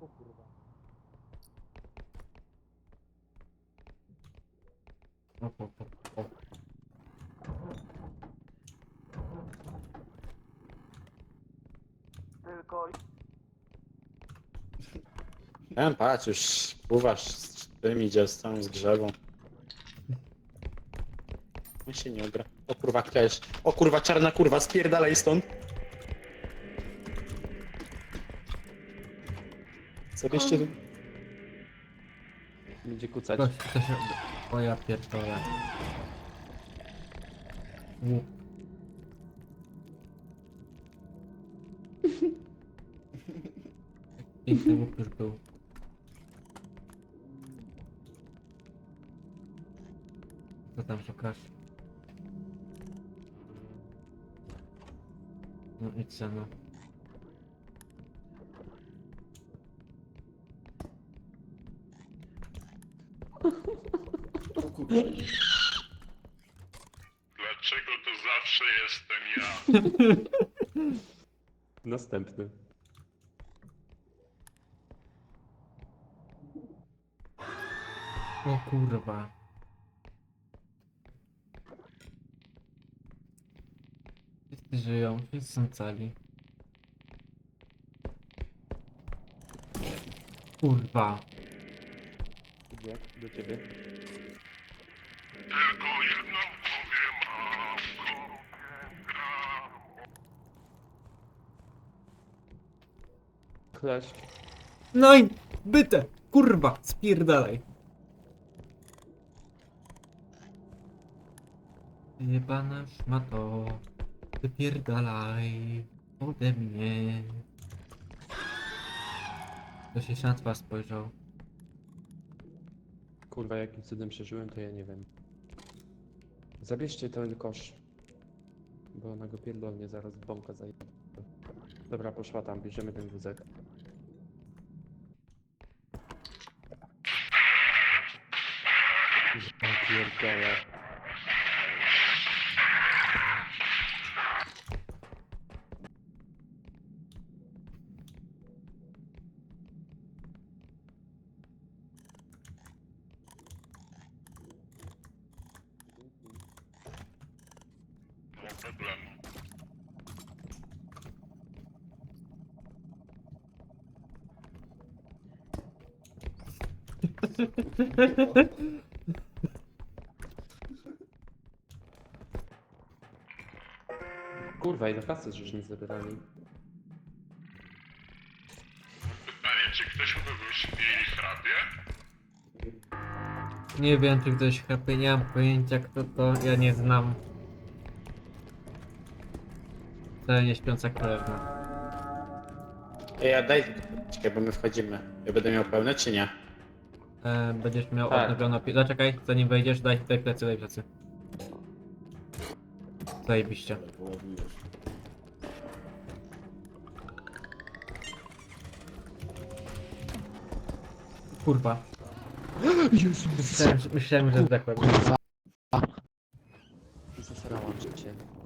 O kurwa. No, Tylko Em, patrz, już pływasz z tym idzie, z całym zgrzewą. On się nie ugra. O kurwa, klesz. O kurwa, czarna kurwa, spierdalaj stąd. Co byście... Będzie kucać. Ktoś, ktoś... O ja pierdolę. Łup. Piękny łup już był. Co tam szukasz? No idź se no. Dlaczego to zawsze jestem ja? Następny. O kurwa. Wszyscy żyją, wszyscy są cali. Kurwa. Idzie do ciebie. Tylko jedną powiem, mamko. Klesz. No i byte! Kurwa! Spierdalaj! Jebana szmato, wypierdalaj ode mnie. To się na twarz spojrzał. Kurwa, jakim cudem przeżyłem, to ja nie wiem. Zabierzcie ten kosz. Bo ona go pierdolnie zaraz w bąka zajmie. Dobra, poszła tam, bierzemy ten wózek. Pierdolę. Problemu. Kurwa, ile kasy żeśmy zebrali? Pytanie, czy ktoś u kogoś śpi i chrapie? Nie wiem czy ktoś chrapie, nie mam pojęcia kto to, ja nie znam te nieśpiąca królewna. Ej, a daj... Czekaj, bo my wchodzimy. Ja będę miał pełne, czy nie? E, będziesz miał Tak. odnowioną pi... Zaczekaj, zanim wejdziesz, daj, daj plecy, daj plecy. Zajebiście. Kurwa. Jezus! Myślałem, myślałem że zdechłem. Kurwa! I zasrałam życie.